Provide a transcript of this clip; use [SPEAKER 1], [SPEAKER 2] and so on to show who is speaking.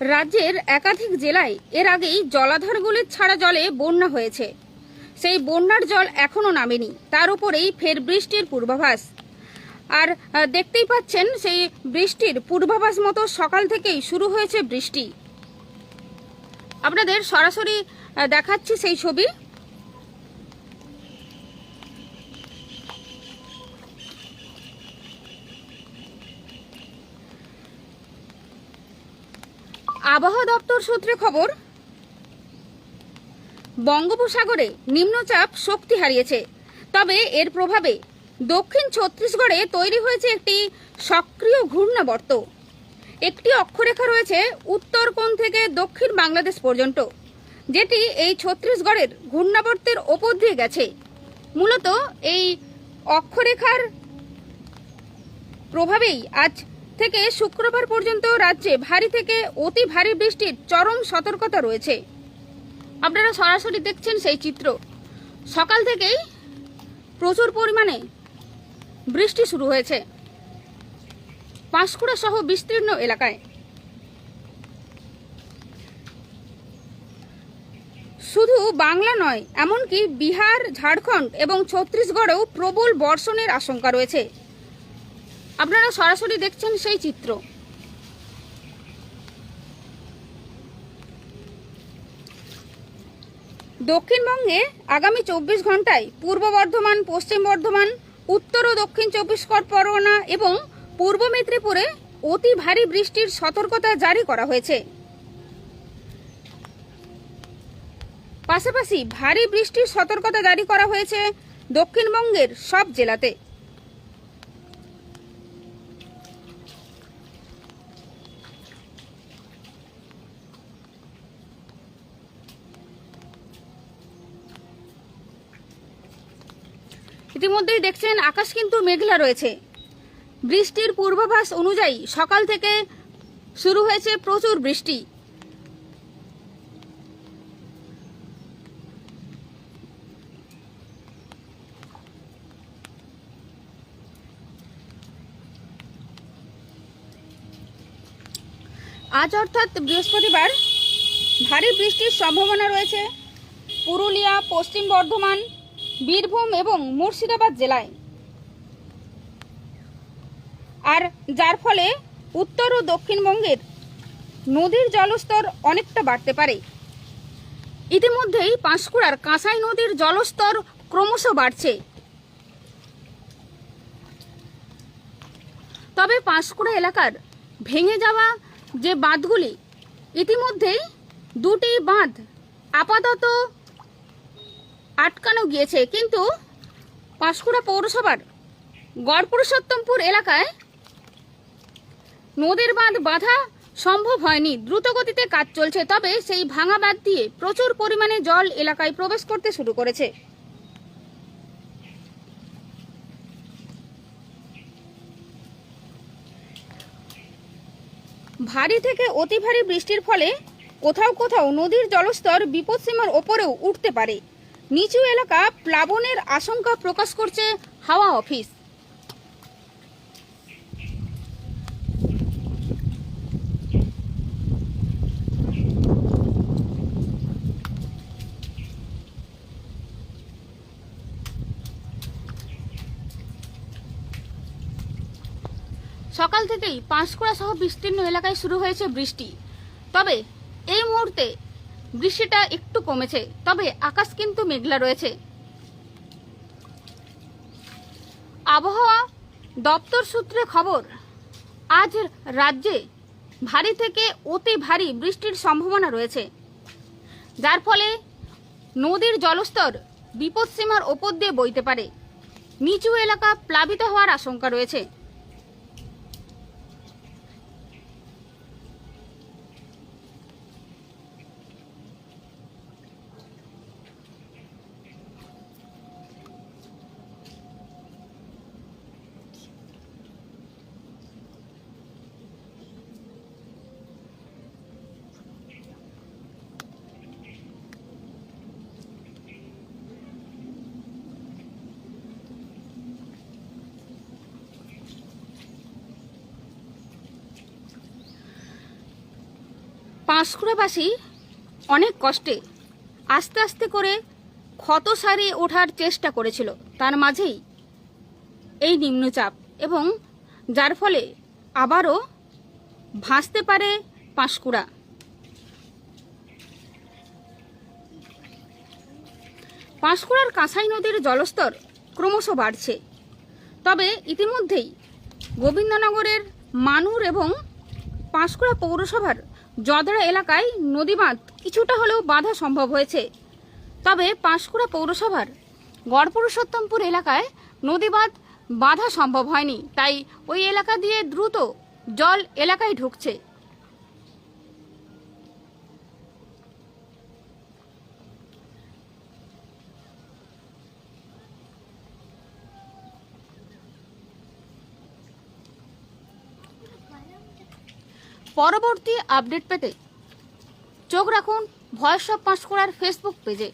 [SPEAKER 1] রাজ্যের একাধিক জেলায় এর আগেই জলাধারগুলির ছাড়া জলে বন্যা হয়েছে। সেই বন্যার জল এখনও নামেনি, তার উপরেই ফের বৃষ্টির পূর্বাভাস। আর দেখতেই পাচ্ছেন সেই বৃষ্টির পূর্বাভাস মতো সকাল থেকেই শুরু হয়েছে বৃষ্টি। আপনাদের সরাসরি দেখাচ্ছি সেই ছবি। আবহাওয়া দপ্তর সূত্রে খবর, বঙ্গোপসাগরে নিম্নচাপ শক্তি হারিয়েছে। তবে এর প্রভাবে দক্ষিণ ছত্তিশগড়ে তৈরি হয়েছে একটি সক্রিয় ঘূর্ণাবর্ত। একটি অক্ষরেখা রয়েছে উত্তর কোণ থেকে দক্ষিণ বাংলাদেশ পর্যন্ত, যেটি এই ছত্তিশগড়ের ঘূর্ণাবর্তের ওপর দিয়ে গেছে। মূলত এই অক্ষরেখার প্রভাবেই আজ থেকে শুক্রবার পর্যন্ত রাজ্যে ভারী থেকে অতি ভারী বৃষ্টির চরম সতর্কতা রয়েছে। আপনারা সরাসরি দেখছেন সেই চিত্র। সকাল থেকেই প্রচুর পরিমাণে বৃষ্টি শুরু হয়েছে। পাঁশকুড়া সহ বিস্তীর্ণ এলাকায়। শুধু বাংলা নয়, এমনকি বিহার, ঝাড়খণ্ড এবং ছত্তিশগড়েও প্রবল বর্ষণের আশঙ্কা রয়েছে। আপনারা সরাসরি দেখছেন সেই চিত্র। দক্ষিণবঙ্গে আগামী চব্বিশ ঘন্টায় পূর্ব বর্ধমান, পশ্চিম বর্ধমান, উত্তর ও দক্ষিণ চব্বিশ পরগনা এবং পূর্ব মেদিনীপুরে অতি ভারী বৃষ্টির সতর্কতা জারি করা হয়েছে। পাশাপাশি ভারী বৃষ্টির সতর্কতা জারি করা হয়েছে দক্ষিণবঙ্গের সব জেলাতে। ইতিমধ্যেই দেখছেন আকাশ কিন্তু মেঘলা রয়েছে। বৃষ্টির পূর্বাভাস অনুযায়ী সকাল থেকে শুরু হয়েছে প্রচুর বৃষ্টি। আজ অর্থাৎ বৃহস্পতিবার ভারী বৃষ্টির সম্ভাবনা রয়েছে। পুরুলিয়া, পশ্চিম বর্ধমান বীরভূম এবং মুর্শিদাবাদ জেলায়। আর যার ফলে উত্তর ও দক্ষিণবঙ্গের নদীর জলস্তর অনেকটা বাড়তে পারে। ইতিমধ্যেই পাঁশকুড়ার কাঁসাই নদীর জলস্তর ক্রমশ বাড়ছে। তবে পাঁশকুড়া এলাকার ভেঙে যাওয়া যে বাঁধগুলি, ইতিমধ্যেই দুটি বাঁধ আপাতত আটকানো গিয়েছে, কিন্তু পাঁশকুড়া পৌরসভার গড়পুরুষোত্তমপুর এলাকায় নদীর বাঁধ বাঁধা সম্ভব হয়নি। দ্রুত গতিতে কাজ চলছে, তবে সেই ভাঙা বাঁধ দিয়ে প্রচুর পরিমাণে জল এলাকায় প্রবেশ করতে শুরু করেছে। ভারী থেকে অতি ভারী বৃষ্টির ফলে কোথাও কোথাও নদীর জলস্তর বিপদসীমার ওপরেও উঠতে পারে। নিচু এলাকা প্লাবনের আশঙ্কা প্রকাশ করছে হাওয়া অফিস। সকাল থেকেই পাঁশকুড়া সহ বিস্তীর্ণ এলাকায় শুরু হয়েছে বৃষ্টি। তবে এই মুহূর্তে বৃষ্টিটা একটু কমেছে, তবে আকাশ কিন্তু মেঘলা রয়েছে। আবহাওয়া দপ্তর সূত্রে খবর, আজ রাজ্যে ভারী থেকে অতি ভারী বৃষ্টির সম্ভাবনা রয়েছে। যার ফলে নদীর জলস্তর বিপদসীমার ওপর দিয়ে বইতে পারে। নিচু এলাকা প্লাবিত হওয়ার আশঙ্কা রয়েছে। পাঁশকুড়াবাসী অনেক কষ্টে আস্তে আস্তে করে ক্ষত সারিয়ে ওঠার চেষ্টা করেছিল। তার মাঝেই এই নিম্নচাপ এবং যার ফলে আবারও ভাসতে পারে পাঁশকুড়া। পাঁশকুড়ার কাঁসাই নদীর জলস্তর ক্রমশ বাড়ছে। তবে ইতিমধ্যেই গোবিন্দনগরের মানুর এবং পাঁশকুড়া পৌরসভার জদড়া এলাকায় নদীবাঁধ কিছুটা হলেও বাধা সম্ভব হয়েছে। তবে পাঁশকুড়া পৌরসভার গড়পুরুষোত্তমপুর এলাকায় নদীবাঁধ বাধা সম্ভব হয়নি। তাই ওই এলাকা দিয়ে দ্রুত জল এলাকায় ঢুকছে। পরবর্তী আপডেট পেতে চোখ রাখুন ভয়েস অফ পাঁশকুড়ার ফেসবুক পেজে।